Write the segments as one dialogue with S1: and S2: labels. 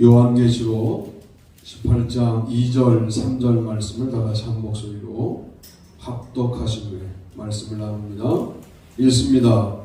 S1: 요한계시록 18장 2절 3절 말씀을 다 같이 한 목소리로 합독하신 후에 말씀을 나눕니다. 읽습니다.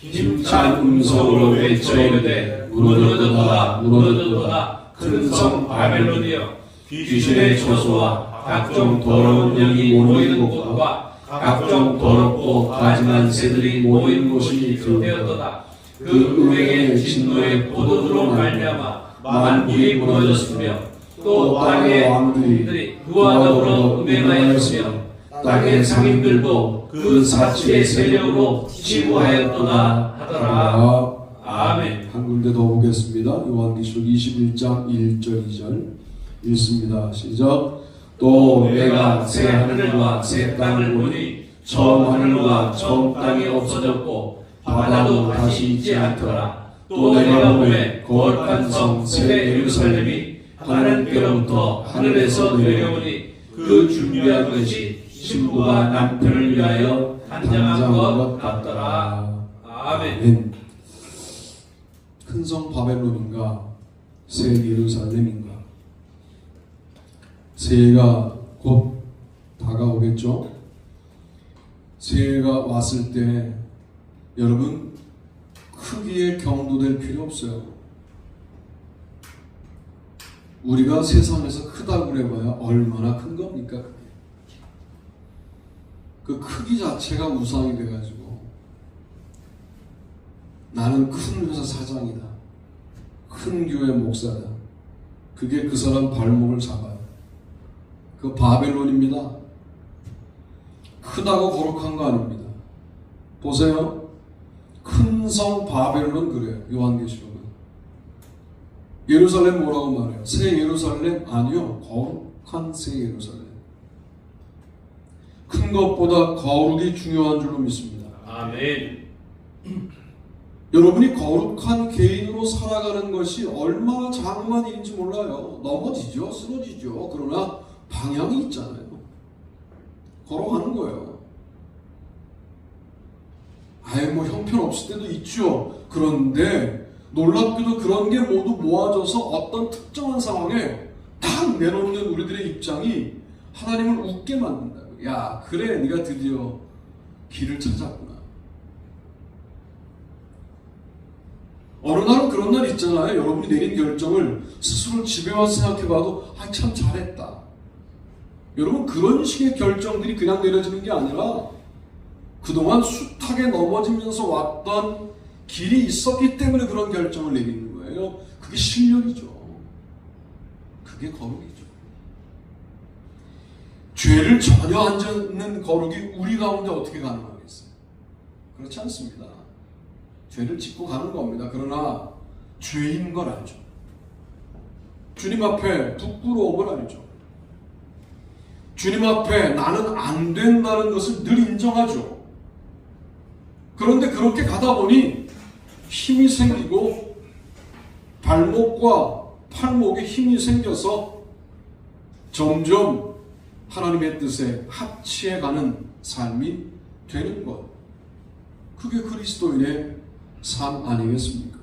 S2: 힘찬 음성으로 외쳐 이르되 무너졌도다 무너졌도다 큰 성 바벨론이여 귀신의 처소와 각종 더러운 영이 모이는 곳과 각종 더럽고 가증한 새들이 모이는 곳이 되었도다 그 음행의 진노의 포도주로 말미암아 만국이 무너졌으며 또 땅의 왕들이 그와 더불어 음행하였으며 땅의 상인들도 그 사치의 세력으로 치부하였도다 하더라 아멘
S1: 한 군데 더 보겠습니다. 요한계시록 21장 1절 2절 읽습니다. 시작. 또
S2: 내가 새 하늘과 새 땅을 보니 처음 하늘과 처음 땅이 없어졌고 바다도 다시 있지 않더라 또 내가 보매 거룩한 성새 예루살렘이 하나님께로부터 하늘에서 내려오니 그 준비한 것이 신부가 남편을 위하여 한장한 것 같더라. 아멘.
S1: 큰 성 바벨론인가 새 예루살렘인가? 새해가 곧 다가오겠죠. 새해가 왔을 때 여러분 크기에 경도될 필요 없어요. 우리가 세상에서 크다고 그래봐야 얼마나 큰 겁니까? 그 크기 자체가 우상이 돼가지고 나는 큰 회사 사장이다. 큰 교회 목사다. 그게 그 사람 발목을 잡아요. 그 바벨론입니다. 크다고 거룩한 거 아닙니다. 보세요. 큰성 바벨론 그래요. 요한계시록은. 예루살렘 뭐라고 말해요? 새 예루살렘 아니요. 거룩한 새 예루살렘. 큰 것보다 거룩이 중요한 줄로 믿습니다.
S2: 아멘
S1: 여러분이 거룩한 개인으로 살아가는 것이 얼마나 장엄한 일인지 몰라요. 넘어지죠, 쓰러지죠. 그러나 방향이 있잖아요. 걸어가는 거예요. 아예 뭐 형편없을 때도 있죠. 그런데 놀랍게도 그런 게 모두 모아져서 어떤 특정한 상황에 딱 내놓는 우리들의 입장이 하나님을 웃게 만든다고. 야, 그래, 네가 드디어 길을 찾았구나. 어느 날은 그런 날 있잖아요. 여러분이 내린 결정을 스스로 집에 와서 생각해봐도 아 참 잘했다. 여러분 그런 식의 결정들이 그냥 내려지는 게 아니라 그동안 숱 하게 넘어지면서 왔던 길이 있었기 때문에 그런 결정을 내리는 거예요. 그게 실력이죠. 그게 거룩이죠. 죄를 전혀 안 짓는 거룩이 우리 가운데 어떻게 가능하겠어요? 그렇지 않습니다. 죄를 짓고 가는 겁니다. 그러나 죄인 걸 알죠. 주님 앞에 부끄러움을 알죠. 주님 앞에 나는 안 된다는 것을 늘 인정하죠. 그런데 그렇게 가다 보니 힘이 생기고 발목과 팔목에 힘이 생겨서 점점 하나님의 뜻에 합치해 가는 삶이 되는 것. 그게 그리스도인의 삶 아니겠습니까?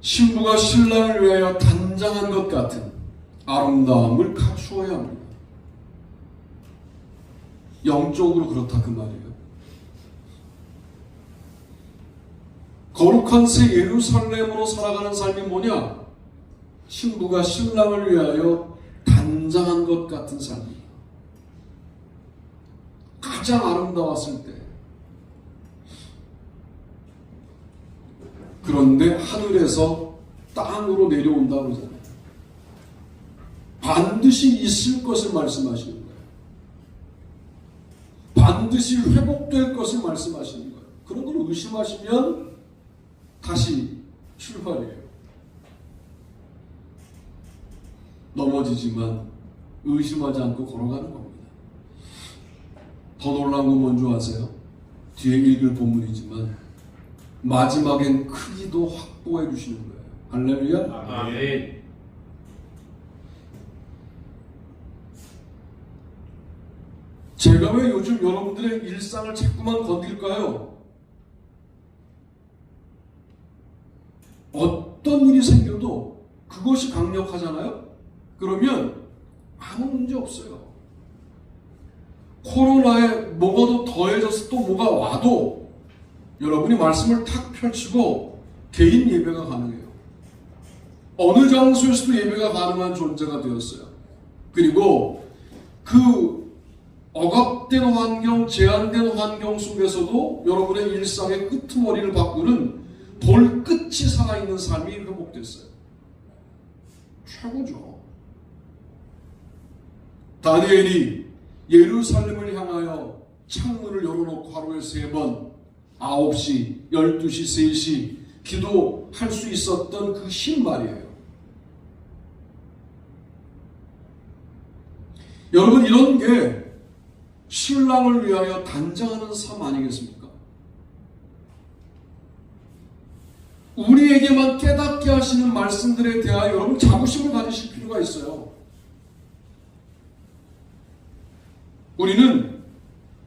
S1: 신부가 신랑을 위하여 단장한 것 같은 아름다움을 갖추어야 합니다. 영적으로 그렇다 그 말이에요. 거룩한 새 예루살렘으로 살아가는 삶이 뭐냐? 신부가 신랑을 위하여 단장한 것 같은 삶이에요. 가장 아름다웠을 때 그런데 하늘에서 땅으로 내려온다고 그러잖아요. 반드시 있을 것을 말씀하시는. 반드시 회복될 것을 말씀하시는 거예요. 그런 걸 의심하시면 다시 출발이에요. 넘어지지만 의심하지 않고 걸어가는 겁니다. 더 놀라운 건 뭔지 아세요? 뒤에 읽을 본문이지만 마지막엔 크기도 확보해 주시는 거예요. 할렐루야.
S2: 아멘
S1: 제가 왜 요즘 여러분들의 일상을 자꾸만 건드릴까요? 어떤 일이 생겨도 그것이 강력하잖아요? 그러면 아무 문제 없어요. 코로나에 뭐가 더 더해져서 또 뭐가 와도 여러분이 말씀을 탁 펼치고 개인 예배가 가능해요. 어느 장소에서도 예배가 가능한 존재가 되었어요. 그리고 그 억압된 환경, 제한된 환경 속에서도 여러분의 일상의 끄트머리를 바꾸는 볼 끝이 살아있는 삶이 회복됐어요. 최고죠. 다니엘이 예루살렘을 향하여 창문을 열어놓고 하루에 세 번, 9시, 12시, 3시 기도할 수 있었던 그 신발이에요. 여러분, 이런 게 신랑을 위하여 단장하는 삶 아니겠습니까? 우리에게만 깨닫게 하시는 말씀들에 대하여 여러분 자부심을 가지실 필요가 있어요. 우리는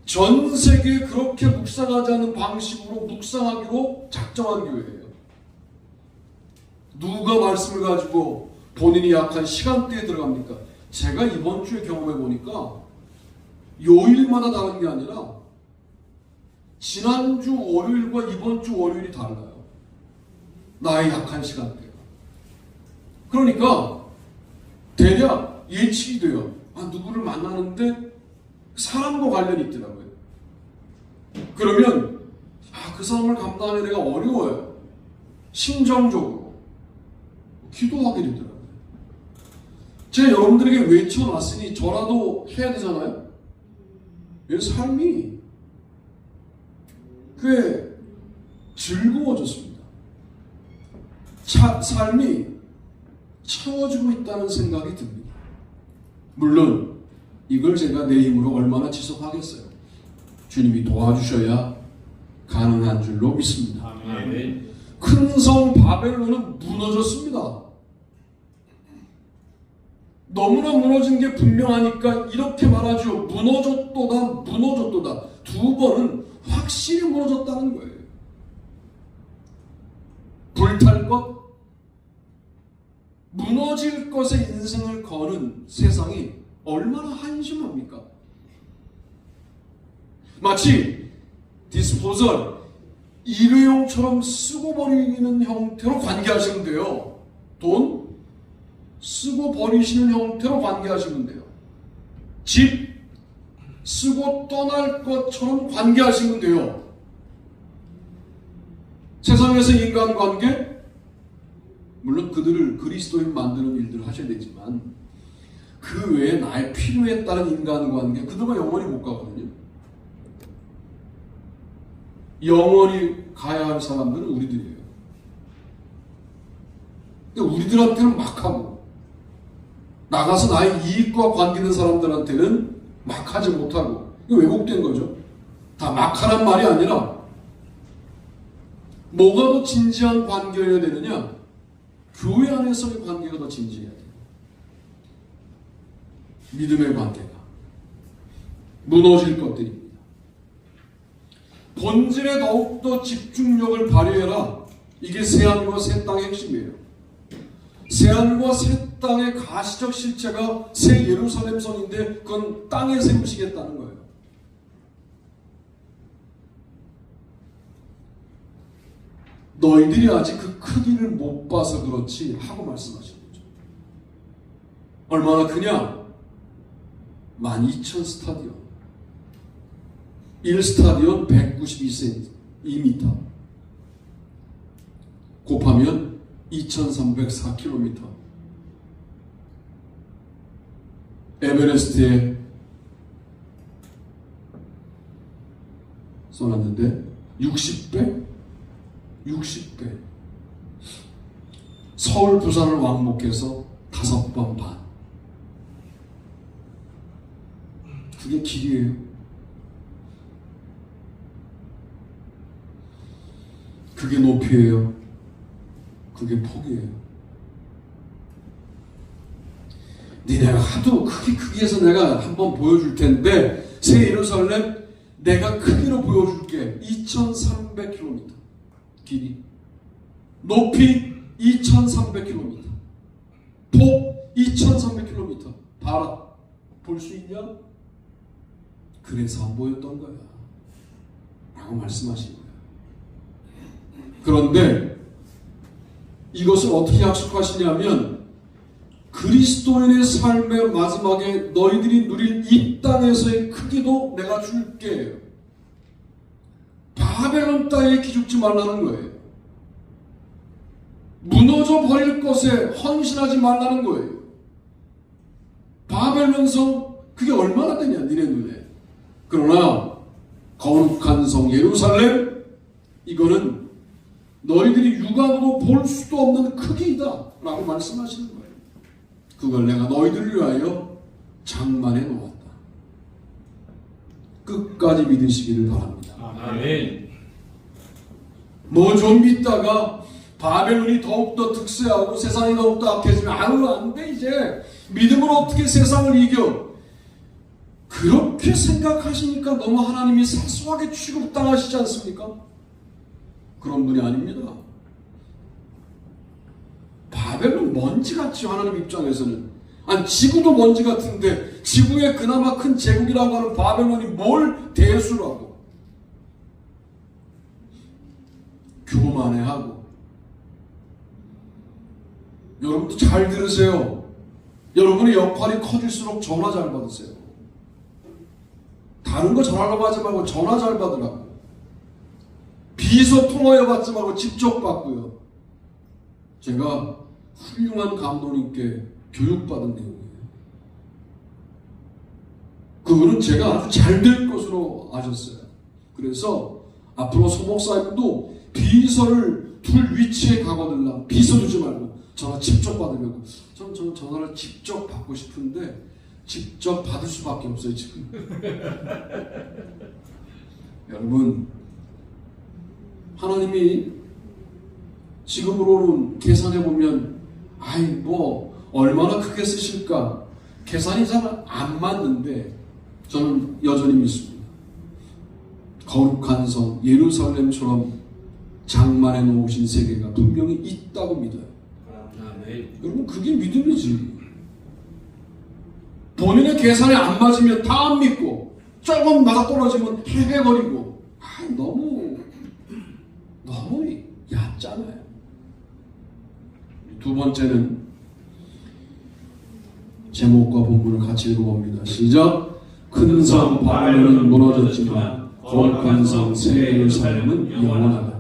S1: 전 세계에 그렇게 묵상하지 않는 방식으로 묵상하기로 작정한 교회예요. 누가 말씀을 가지고 본인이 약한 시간대에 들어갑니까? 제가 이번 주에 경험해 보니까 요일마다 다른 게 아니라 지난주 월요일과 이번 주 월요일이 달라요. 나의 약한 시간대가. 그러니까 대략 예측이 돼요. 아, 누구를 만나는데 사람과 관련이 있더라고요. 그러면 아, 그 사람을 감당하는 내가 어려워요. 심정적으로. 기도하게 되더라고요. 제가 여러분들에게 외쳐놨으니 저라도 해야 되잖아요. 내 삶이 꽤 즐거워졌습니다. 차, 삶이 채워지고 있다는 생각이 듭니다. 물론 이걸 제가 내 힘으로 얼마나 지속하겠어요. 주님이 도와주셔야 가능한 줄로 믿습니다.
S2: 아멘.
S1: 큰성 바벨론은 무너졌습니다. 너무나 무너진 게 분명하니까 이렇게 말하죠. 무너졌도다, 무너졌도다. 두 번은 확실히 무너졌다는 거예요. 불탈 것, 무너질 것에 인생을 거는 세상이 얼마나 한심합니까? 마치 디스포절, 일회용처럼 쓰고 버리는 형태로 관계하시면 돼요. 돈 쓰고 버리시는 형태로 관계하시면 돼요. 집 쓰고 떠날 것처럼 관계하시면 돼요. 세상에서 인간관계 물론 그들을 그리스도인 만드는 일들을 하셔야 되지만 그 외에 나의 필요에 따른 인간관계 그들과 영원히 못 가거든요. 영원히 가야 할 사람들은 우리들이에요. 근데 우리들한테는 막하고 나가서 나의 이익과 관계된 사람들한테는 막 하지 못하고 이거 왜곡된 거죠. 다 막하란 말이 아니라 뭐가 더 진지한 관계여야 되느냐? 교회 안에서의 관계가 더 진지해야 돼요. 믿음의 관계가 무너질 것들입니다. 본질에 더욱더 집중력을 발휘해라. 이게 새하늘과 새 땅의 핵심이에요. 새하늘과 새 땅의 가시적 실체가 새 예루살렘 성인데 그건 땅에 세우시겠다는 거예요. 너희들이 아직 그 크기를 못 봐서 그렇지 하고 말씀하시는 거죠. 얼마나 크냐? 12,000 스타디온. 1스타디온 192cm, 2m. 곱하면 2304km. 에베레스트에 써놨는데 60배? 60배. 서울, 부산을 왕복해서 다섯 번 반. 그게 길이에요. 그게 높이에요. 그게 폭이에요. 니네가 하도 크기 크기에서 내가 한번 보여줄 텐데 새 예루살렘 내가 크기로 보여줄게. 2,300km 길이. 높이 2,300km. 폭 2,300km. 봐라. 볼 수 있냐? 그래서 안 보였던 거야. 라고 말씀하신 거야. 그런데 이것을 어떻게 약속하시냐면 그리스도인의 삶의 마지막에 너희들이 누릴 이 땅에서의 크기도 내가 줄게. 바벨론 땅에 기죽지 말라는 거예요. 무너져 버릴 것에 헌신하지 말라는 거예요. 바벨론 성 그게 얼마나 되냐 니네 눈에. 그러나 거룩한 성 예루살렘 이거는 너희들이 육안으로 볼 수도 없는 크기이다 라고 말씀하시는 거예요. 그걸 내가 너희들을 위하여 장만해 놓았다. 끝까지 믿으시기를 바랍니다.
S2: 아멘.
S1: 뭐좀 믿다가 바벨론이 더욱더 득세하고 세상이 더욱더 악해지면 아유 안돼 이제 믿음으로 어떻게 세상을 이겨 그렇게 생각하시니까 너무 하나님이 사소하게 취급당하시지 않습니까? 그런 분이 아닙니다. 바벨론 먼지 같죠 하나님 입장에서는 아니 지구도 먼지 같은데 지구의 그나마 큰 제국이라고 하는 바벨론이 뭘 대수라고 교만해하고 여러분도 잘 들으세요. 여러분의 역할이 커질수록 전화 잘 받으세요. 다른 거 전화로 하지 말고 전화 잘 받으라고. 비서 통화해 받지 말고 직접 받고요. 제가 훌륭한 감독님께 교육받은 내용이에요. 그거는 제가 아주 잘 될 것으로 아셨어요. 그래서 앞으로 소목사님도 비서를 둘 위치에 가거들라 비서 두지 말고 전화 직접 받으려고 전, 전 전화를 직접 받고 싶은데 직접 받을 수밖에 없어요 지금 여러분 하나님이 지금으로는 계산해 보면 아이 뭐 얼마나 크게 쓰실까 계산이 잘 안 맞는데 저는 여전히 믿습니다. 거룩한 성 예루살렘처럼 장만해 놓으신 세계가 분명히 있다고 믿어요.
S2: 아멘.
S1: 여러분 그게 믿음이지. 본인의 계산이 안 맞으면 다 안 믿고 조금 맞아 떨어지면 헤헤거리고 아 너무 너무 얕잖아요. 두 번째는 제목과 본문을 같이 읽어봅니다. 시작. 큰 성 바벨론은 무너졌지만 거룩한 성새 예루살렘은 영원하다.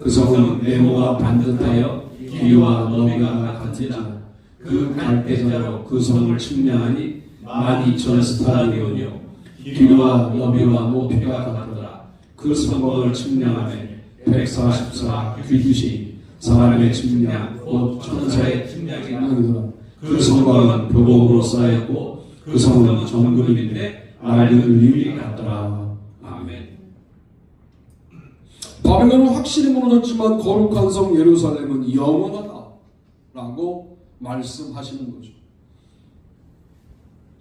S1: 그 성은 네모가 반듯하여 길이와 너비가 같으나 그 갈대자로 그 성을 측량하니 만 이천 스타디온이요 길이와 너비와 높이가 같더라 그 성곽을 측량하면 144 규빗이 사람의 측량 곧 천사의 측량이더라 그 성곽은 벽옥으로 쌓였고 그 성은 정금인데 맑은 유리 같더라
S2: 아멘.
S1: 바벨론은 확실히 무너졌지만 거룩한 성 예루살렘은 영원하다 라고 말씀하시는 거죠.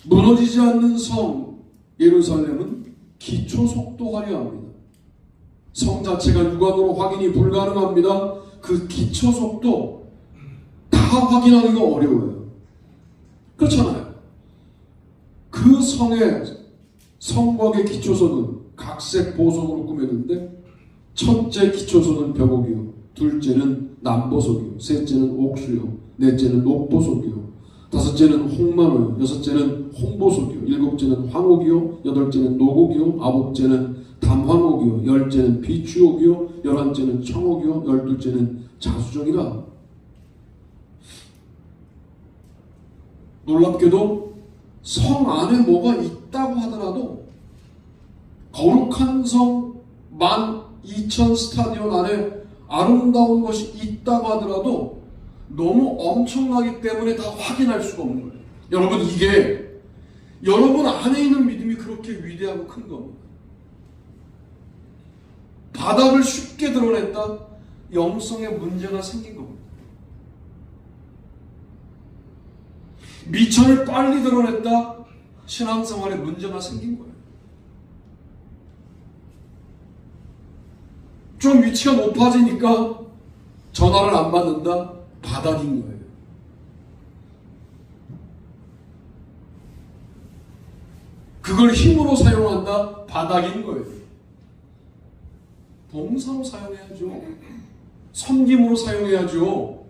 S1: 무너지지 않는 성 예루살렘은 기초 속도 화려 합니다. 성 자체가 육안으로 확인이 불가능합니다. 그 기초 속도 다 확인하기가 어려워요. 그렇잖아요. 그 성의 성곽의 기초소는 각색 보석으로 꾸몄는데 첫째 기초소는 벽옥이요, 둘째는 남보석이요, 셋째는 옥수요, 넷째는 녹보석이요, 다섯째는 홍만호요, 여섯째는 홍보석이요, 일곱째는 황옥이요, 여덟째는 노곡이요, 아홉째는 담황옥이요, 열째는 비추옥이요, 열한째는 청옥이요, 열둘째는 자수정이라. 놀랍게도 성 안에 뭐가 있다고 하더라도 거룩한 성만 2천 스타디온 안에 아름다운 것이 있다고 하더라도 너무 엄청나기 때문에 다 확인할 수가 없는 거예요. 여러분 이게 여러분 안에 있는 믿음이 그렇게 위대하고 큰 겁니다. 바닥을 쉽게 드러냈다 영성에 문제가 생긴 겁니다. 미천을 빨리 드러냈다 신앙생활에 문제가 생긴 거예요. 좀 위치가 높아지니까 전화를 안 받는다. 바닥인 거예요. 그걸 힘으로 사용한다? 바닥인 거예요. 봉사로 사용해야죠. 섬김으로 사용해야죠.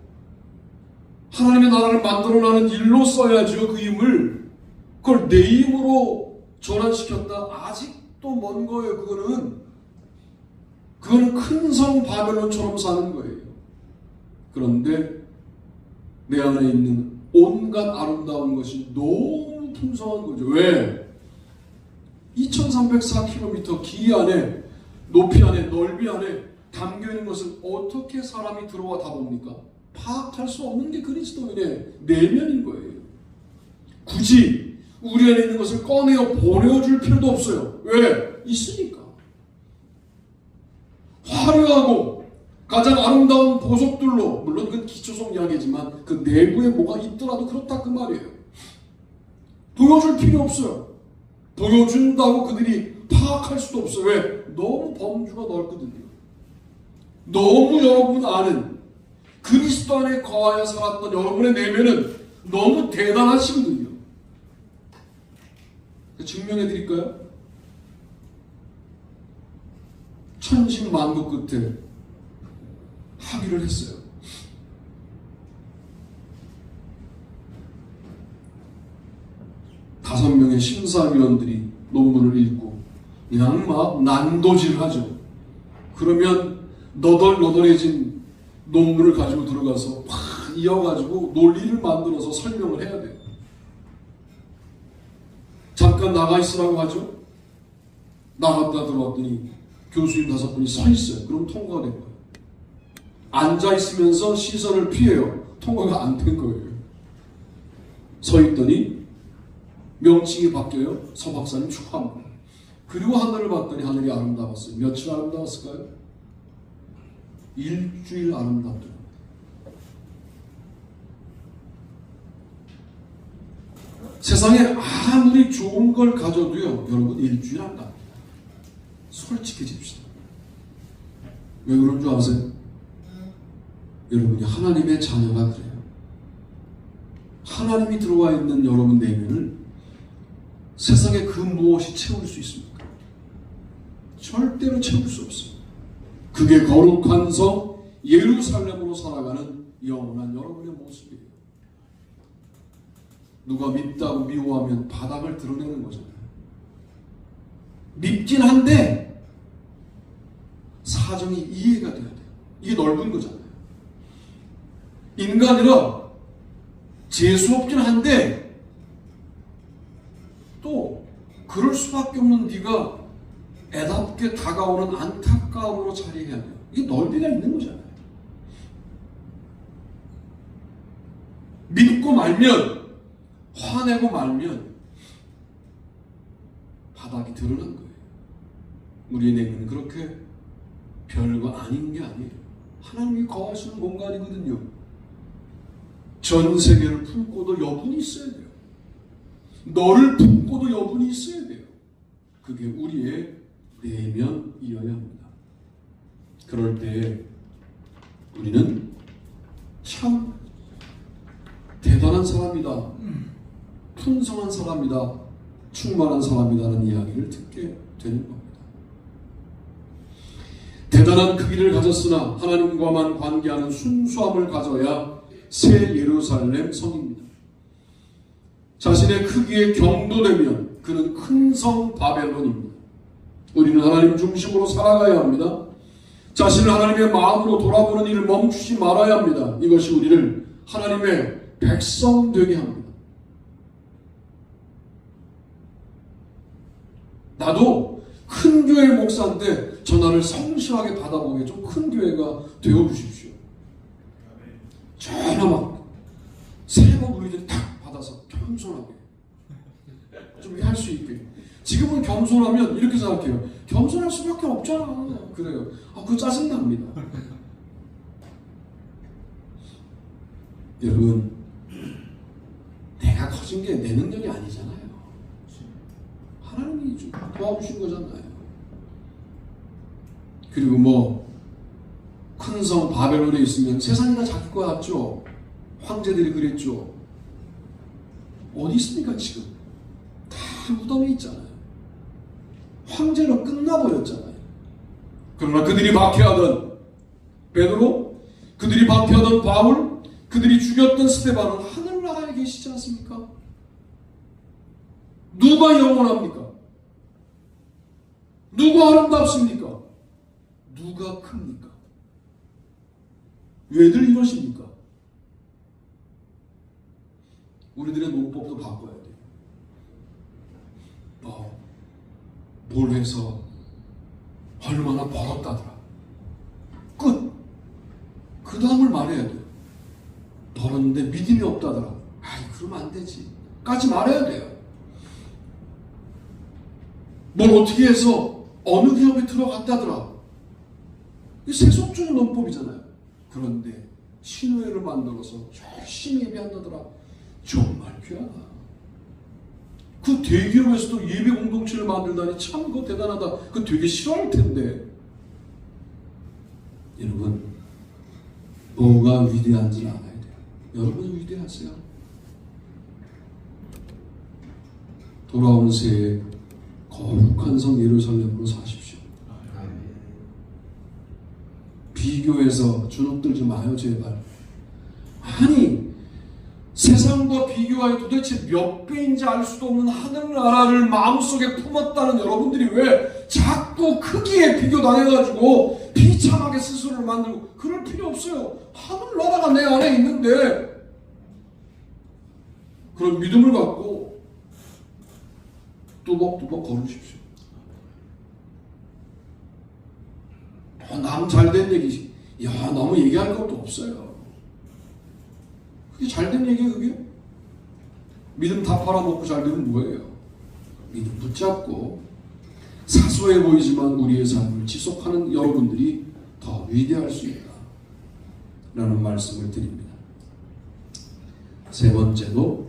S1: 하나님의 나라를 만들어나는 일로 써야죠. 그 힘을. 그걸 내 힘으로 전환시켰다? 아직도 먼 거예요. 그거는. 그거는 큰 성 바벨론처럼 사는 거예요. 그런데 내 안에 있는 온갖 아름다운 것이 너무 풍성한 거죠. 왜? 2304km 길 안에 높이 안에 넓이 안에 담겨 있는 것을 어떻게 사람이 들어와 다 봅니까? 파악할 수 없는 게 그리스도인의 내면인 거예요. 굳이 우리 안에 있는 것을 꺼내어 보내줄 필요도 없어요. 왜? 있으니까. 화려하고 가장 아름다운 보석들로 물론 그건 기초성 이야기지만 그 내부에 뭐가 있더라도 그렇다 그 말이에요. 보여줄 필요 없어요. 보여준다고 그들이 파악할 수도 없어요. 왜? 너무 범주가 넓거든요. 너무 여러분 아는 그리스도 안에 거하여 살았던 여러분의 내면은 너무 대단하시거든요. 증명해 드릴까요? 천신만고 끝에 합의를 했어요. 다섯 명의 심사위원들이 논문을 읽고 그냥 막 난도질 하죠. 그러면 너덜너덜해진 논문을 가지고 들어가서 막 이어가지고 논리를 만들어서 설명을 해야 돼요. 잠깐 나가 있으라고 하죠. 나갔다 들어왔더니 교수님 다섯 분이 서 있어요. 그럼 통과가 된 거예요. 앉아 있으면서 시선을 피해요. 통과가 안 된 거예요. 서 있더니 명칭이 바뀌어요. 서 박사님 축하합니다. 그리고 하늘을 봤더니 하늘이 아름다웠어요. 며칠 아름다웠을까요? 일주일 아름답더라고요. 세상에 아무리 좋은 걸 가져도요, 여러분 일주일 안 갑니다. 솔직해집시다. 왜 그런 줄 아세요? 여러분이 하나님의 자녀가 그래요. 하나님이 들어와 있는 여러분 내면을 세상에 그 무엇이 채울 수 있습니까? 절대로 채울 수 없어요. 그게 거룩한 성 예루살렘으로 살아가는 영원한 여러분의 모습이에요. 누가 밉다고 미워하면 바닥을 드러내는 거잖아요. 밉긴 한데 사정이 이해가 돼야 돼요. 이게 넓은 거잖아요. 인간이라 재수없긴 한데 또 그럴 수밖에 없는 네가 애답게 다가오는 안타까움으로 자리해야 돼요. 이게 넓이가 있는 거잖아요. 믿고 말면 화내고 말면 바닥이 드러난 거예요. 우리의 내면은 그렇게 별거 아닌 게 아니에요. 하나님이 거하시는 공간이거든요. 전 세계를 품고도 여분이 있어야 돼요. 너를 품고도 여분이 있어야 돼요. 그게 우리의 내면이어야 합니다. 그럴 때 우리는 참 대단한 사람이다. 풍성한 사람이다. 충만한 사람이다는 이야기를 듣게 되는 겁니다. 대단한 크기를 가졌으나 하나님과만 관계하는 순수함을 가져야 새 예루살렘 성입니다. 자신의 크기에 경도되면 그는 큰 성 바벨론입니다. 우리는 하나님 중심으로 살아가야 합니다. 자신을 하나님의 마음으로 돌아보는 일을 멈추지 말아야 합니다. 이것이 우리를 하나님의 백성 되게 합니다. 나도 큰 교회 목사인데 전화를 성실하게 받아보게 좀 큰 교회가 되어 주십시오. 전화 막 세번 우리들이 탁 받아서 겸손하게 좀 할 수 있게. 지금은 겸손하면 이렇게 생각해요. 겸손할 수밖에 없잖아. 그래요. 아, 그거 짜증납니다. 여러분, 내가 커진 게 내 능력이 아니잖아요. 하나님이 좀 도와주신 거잖아요. 그리고 뭐, 큰 성 바벨론에 있으면 세상이 다 자기 거 같죠? 황제들이 그랬죠. 어디 있습니까 지금? 다 무덤에 있잖아요. 황제로 끝나버렸잖아요. 그러나 그들이 박해하던 베드로, 그들이 박해하던 바울, 그들이 죽였던 스테반은 하늘나라에 계시지 않습니까? 누가 영원합니까? 누가 아름답습니까? 누가 큽니까? 왜들 이러십니까? 논법도 바꿔야 돼요. 뭐, 뭘 해서 얼마나 벌었다더라. 끝. 그 다음을 말해야 돼요. 벌었는데 믿음이 없다더라. 아이, 그러면 안 되지. 까지 말해야 돼요. 뭘 어떻게 해서 어느 기업에 들어갔다더라. 이 세속적인 논법이잖아요. 그런데 신우회를 만들어서 열심히 예배한다더라. 정말 귀하다. 그 대기업에서도 예배 공동체를 만들다니 참 그거 대단하다. 그 되게 싫어할 텐데. 여러분, 뭐가 위대한지는 알아야 돼요. 여러분 위대하세요. 돌아오는 새해 거룩한 성 예루살렘으로 사십시오. 비교해서 주눅들지 마요, 제발. 아니, 세상과 비교하여 도대체 몇 배인지 알 수도 없는 하늘나라를 마음속에 품었다는 여러분들이 왜 자꾸 크기에 비교당해가지고 비참하게 스스로를 만들고 그럴 필요 없어요. 하늘나라가 내 안에 있는데 그런 믿음을 갖고 뚜벅뚜벅 걸으십시오. 남 잘된 얘기, 야 너무 얘기할 것도 없어요. 그게 잘된 얘기예요, 그게? 믿음 다 팔아먹고 잘 되면 뭐예요? 믿음 붙잡고 사소해 보이지만 우리의 삶을 지속하는 여러분들이 더 위대할 수 있다. 라는 말씀을 드립니다. 세 번째도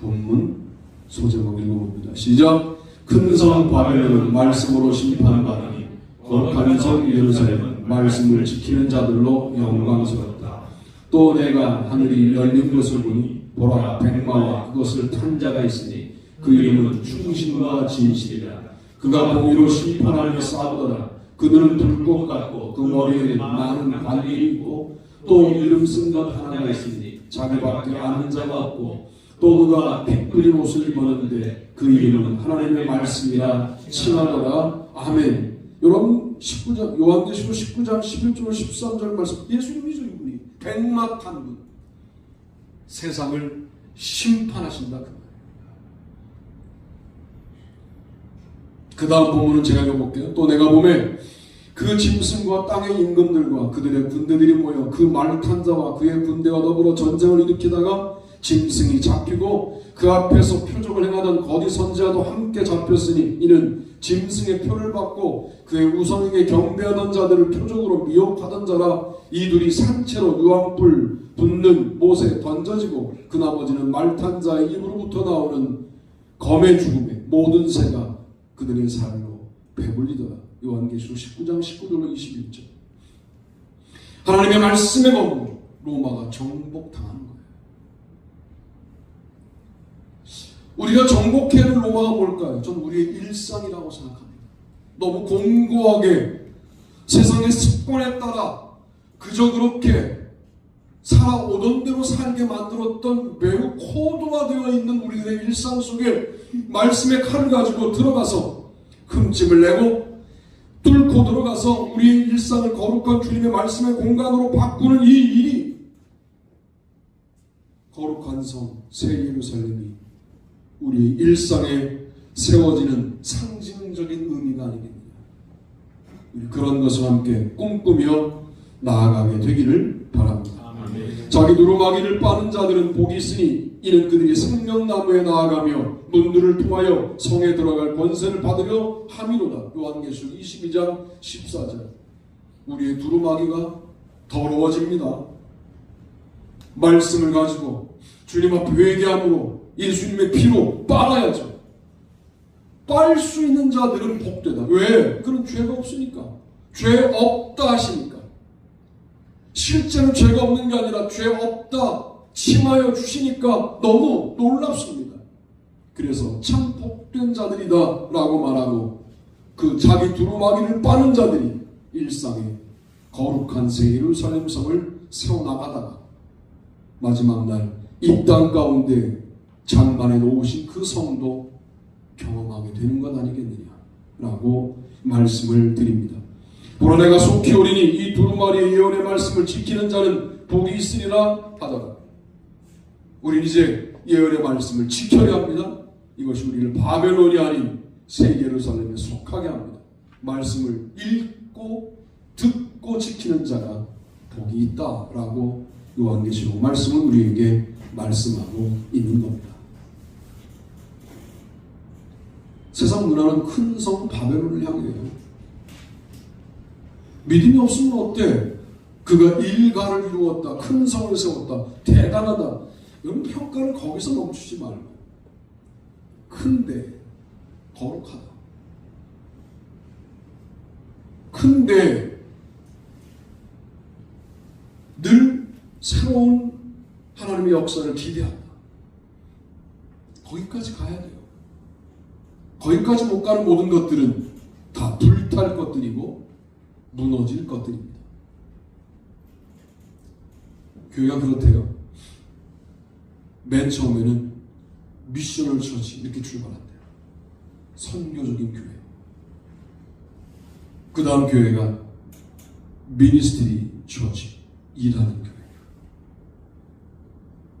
S1: 본문 소제목 읽어봅니다. 시작. 큰성 바벨론은 말씀으로 심판받으니 거룩한 성 예루살렘은 말씀을 지키는 자들로 영광스럽다. 또 내가 하늘이 열린 것을 보니 보라 백마와 그것을 탄 자가 있으니 그 이름은 충신과 진실이라. 그가 공의로 심판하며 싸우더라. 그들은 불꽃 같고 그 머리에는 많은 관리이 있고 또 이름 쓴것 하나가 있으니 자기밖에 아는 자가 없고 또 그가 빛그린 옷을 입었는데 그 이름은 하나님의 말씀이라 칭하더라. 아멘. 여러분 19장 요한계시록 19장 11절 13절 말씀 예수님이죠 이분이 백마 탄 분. 세상을 심판하신다 그 말. 그 다음 부분은 제가 읽어볼게요. 또 내가 보면 그 짐승과 땅의 임금들과 그들의 군대들이 모여 그 말을 탄 자와 그의 군대와 더불어 전쟁을 일으키다가 짐승이 잡히고 그 앞에서 표적을 행하던 거디 선지자도 함께 잡혔으니 이는 짐승의 표를 받고 그의 우선에게 경배하던 자들을 표적으로 미혹하던 자라 이 둘이 산채로 유황불 붙는 못에 던져지고 그 나머지는 말탄 자의 입으로부터 나오는 검의 죽음에 모든 새가 그들의 살로 배불리더라. 요한계시록 19장 19절로 21절. 하나님의 말씀의 검으로 로마가 정복당하는 거예요 우리가 정복해야 할 로마가 뭘까요? 전 우리의 일상이라고 생각합니다. 너무 공고하게 세상의 습관에 따라 그저 그렇게 살아오던 대로 살게 만들었던 매우 코드화되어 있는 우리들의 일상 속에 말씀의 칼을 가지고 들어가서 흠집을 내고 뚫고 들어가서 우리의 일상을 거룩한 주님의 말씀의 공간으로 바꾸는 이 일이 거룩한 성 새 예루살렘이 우리 일상에 세워지는 상징적인 의미가 아니겠느냐. 우리 그런 것을 함께 꿈꾸며 나아가게 되기를 바랍니다. 자기 두루마기를 빠는 자들은 복이 있으니 이는 그들이 생명나무에 나아가며 문들을 통하여 성에 들어갈 권세를 받으려 함이로다. 요한계시록 22장 14절. 우리의 두루마기가 더러워집니다. 말씀을 가지고 주님 앞에 회개함으로 예수님의 피로 빨아야죠. 빨 수 있는 자들은 복되다. 왜? 그런 죄가 없으니까. 죄 없다 하시니까. 실제로 죄가 없는 게 아니라 죄 없다 칭하여 주시니까 너무 놀랍습니다. 그래서 참 복된 자들이다 라고 말하고 그 자기 두루마기를 빠는 자들이 일상에 거룩한 새 예루살렘 성을 세워나가다가 마지막 날 이 땅 가운데 장만해 놓으신 그 성도 경험하게 되는 것 아니겠느냐 라고 말씀을 드립니다. 보라 내가 속히 오리니 이 두루마리의 예언의 말씀을 지키는 자는 복이 있으리라 하더라. 우리는 이제 예언의 말씀을 지켜야 합니다. 이것이 우리를 바벨론이 아닌 새 예루살렘에 속하게 합니다. 말씀을 읽고 듣고 지키는 자가 복이 있다라고 요한계시록 말씀은 우리에게 말씀하고 있는 겁니다. 세상 문화는 큰 성 바벨론을 향해요. 믿음이 없으면 어때? 그가 일가를 이루었다. 큰 성을 세웠다. 대단하다. 여러분 평가를 거기서 멈추지 말고 큰데 거룩하다. 큰데 늘 새로운 하나님의 역사를 기대한다. 거기까지 가야 돼요. 거기까지 못 가는 모든 것들은 다 불탈 것들이고 무너질 것들입니다. 교회가 그렇대요. 맨 처음에는 미셔널 처치 이렇게 출발한대요. 선교적인 교회. 그 다음 교회가 미니스트리 처치 일하는 교회.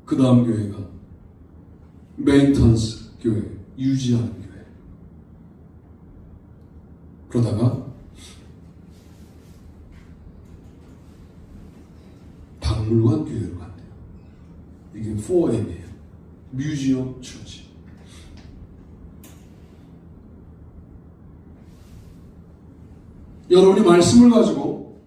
S1: 그 다음 교회가 메인턴스 교회 유지하는 교회. 그러다가 박물관 교회로 간대요. 이게 4M이에요. 뮤지엄 처치. 여러분이 말씀을 가지고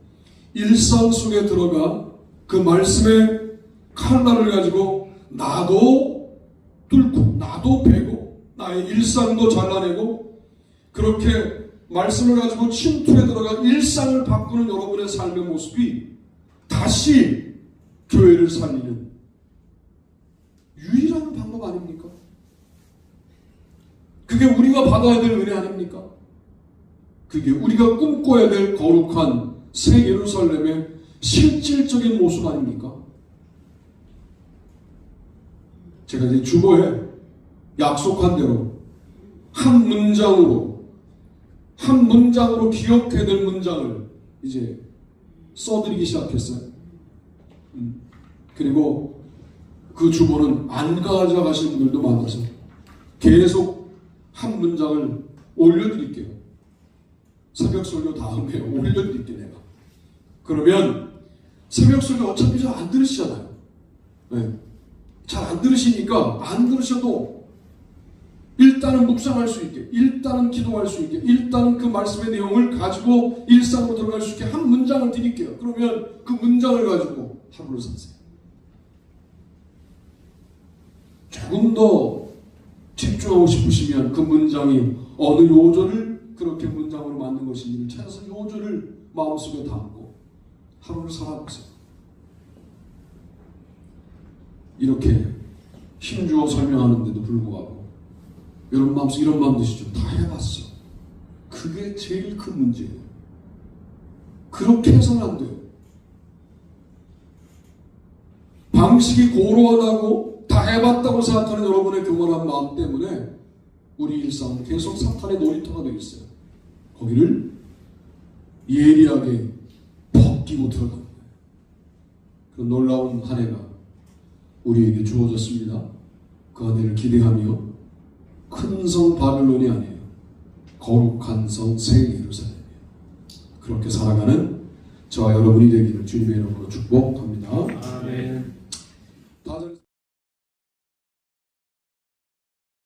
S1: 일상 속에 들어가 그 말씀의 칼날을 가지고 나도 뚫고 나도 베고 나의 일상도 잘라내고 그렇게 말씀을 가지고 침투에 들어가 일상을 바꾸는 여러분의 삶의 모습이 다시 교회를 살리는 유일한 방법 아닙니까? 그게 우리가 받아야 될 은혜 아닙니까? 그게 우리가 꿈꿔야 될 거룩한 새 예루살렘의 실질적인 모습 아닙니까? 제가 이제 주보에 약속한 대로 한 문장으로 한 문장으로 기억해야 될 문장을 이제 써드리기 시작했어요. 음, 그리고 그 주보는 안 가져가신 분들도 많아서 계속 한 문장을 올려드릴게요. 새벽 설교 다음에 올려드릴게 내가. 그러면 새벽 설교 어차피 잘 안 들으시잖아요. 네. 잘안 들으시니까 안 들으셔도 일단은 묵상할 수 있게, 일단은 기도할 수 있게, 일단은 그 말씀의 내용을 가지고 일상으로 들어갈 수 있게 한 문장을 드릴게요. 그러면 그 문장을 가지고 하루를 사세요. 조금 더 집중하고 싶으시면 그 문장이 어느 요절을 그렇게 문장으로 만든 것인지를 찾아서 요절을 마음속에 담고 하루를 살아보세요. 이렇게 힘주어 설명하는데도 불구하고 여러분 마음속 이런 마음 드시죠? 다 해봤어. 그게 제일 큰 문제예요. 그렇게 해서는 안 돼요. 방식이 고루하다고 다 해봤다고 생각하는 여러분의 교만한 마음 때문에 우리 일상은 계속 사탄의 놀이터가 되어 있어요. 거기를 예리하게 벗기고 들어갑니다. 그 놀라운 한 해가 우리에게 주어졌습니다. 그 은혜를 기대하며 큰 성 바벨론이 아니에요. 거룩한 성 새 예루살렘이에요. 그렇게 살아가는 저와 여러분이 되기를 주님의 이름으로 축복합니다.